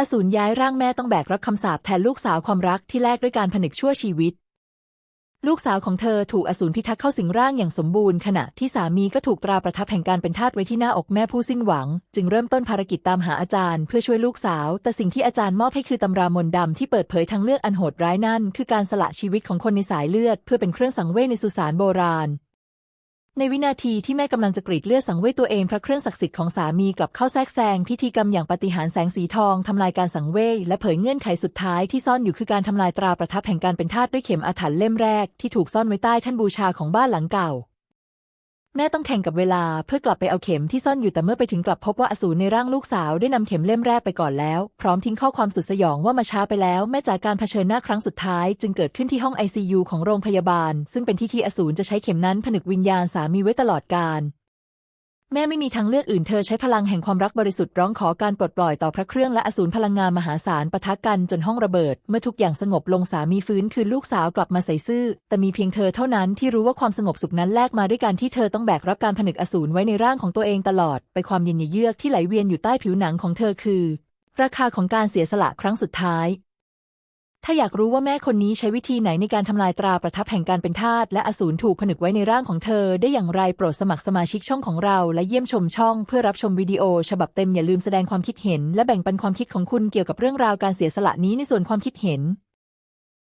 อสูรย้ายร่างแม่ต้องแบกรับคำสาปแทนลูกสาวความรักที่แลกด้วยการผนึกชั่วชีวิต ลูกสาวของเธอถูกอสูรพิทักษ์เข้าสิงร่างอย่างสมบูรณ์ขณะที่สามีก็ถูกตราประทับแห่งการเป็นทาสไว้ที่หน้าอกแม่ผู้สิ้นหวัง จึงเริ่มต้นภารกิจตามหาอาจารย์เพื่อช่วยลูกสาว แต่สิ่งที่อาจารย์มอบให้คือตำรามนต์ดำที่เปิดเผยทางเลือกอันโหดร้ายนั่น คือการสละชีวิตของคนในสายเลือด เพื่อเป็นเครื่องสังเวยในสุสานโบราณ ในวินาทีที่แม่กำลังจะกรีดเลือดสังเวยตัวเองพระเครื่องศักดิ์สิทธิ์ของสามีกลับเข้าแทรกแซงพิธีกรรมอย่างปฏิหารแสงสีทองทำลายการสังเวยและเผยเงื่อนไขสุดท้ายที่ซ่อนอยู่คือการทำลายตราประทับแห่งการเป็นทาสด้วยเข็มอาถรรพ์เล่มแรกที่ถูกซ่อนไว้ใต้ท่านบูชาของบ้านหลังเก่า แม่ต้องแข่งกับเวลาเพื่อกลับไปเอาเข็มที่ซ่อนอยู่แต่เมื่อไปถึงกลับพบว่าอสูรในร่างลูกสาวได้นำเข็มเล่มแรกไปก่อนแล้ว พร้อมทิ้งข้อความสุดสยองว่ามาช้าไปแล้วแม่จากการเผชิญหน้าครั้งสุดท้าย จึงเกิดขึ้นที่ห้อง ICU ของโรงพยาบาล ซึ่งเป็นที่ที่อสูรจะใช้เข็มนั้นผนึกวิญญาณสามีไว้ตลอดกาล แม่ไม่มีทางเลือกอื่นเธอใช้พลังแห่งความรักบริสุทธิ์ร้องขอการปลดปล่อยต่อพระเครื่องและอสูรพลังงานมหาศาลปะทะกันจนห้องระเบิด เมื่อทุกอย่างสงบลงสามีฟื้นคืนลูกสาวกลับมาใส่ซื่อ แต่มีเพียงเธอเท่านั้นที่รู้ว่าความสงบสุขนั้นแลกมาด้วยการที่เธอต้องแบกรับการผนึกอสูรไว้ในร่างของตัวเองตลอด ไปความเย็นเยือกที่ไหลเวียนอยู่ใต้ผิวหนังของเธอคือ ราคาของการเสียสละครั้งสุดท้าย ถ้าอยากรู้ว่าแม่คนนี้ใช้วิธีไหนในการทำลายตราประทับแห่งการเป็นทาสและอสูรถูกผนึกไว้ในร่างของเธอ ได้อย่างไรโปรดสมัครสมาชิกช่องของเรา และเยี่ยมชมช่อง เพื่อรับชมวิดีโอ ฉบับเต็มอย่าลืมแสดงความคิดเห็น และแบ่งปันความคิดของคุณเกี่ยวกับเรื่องราวการเสียสละนี้ในส่วนความคิดเห็น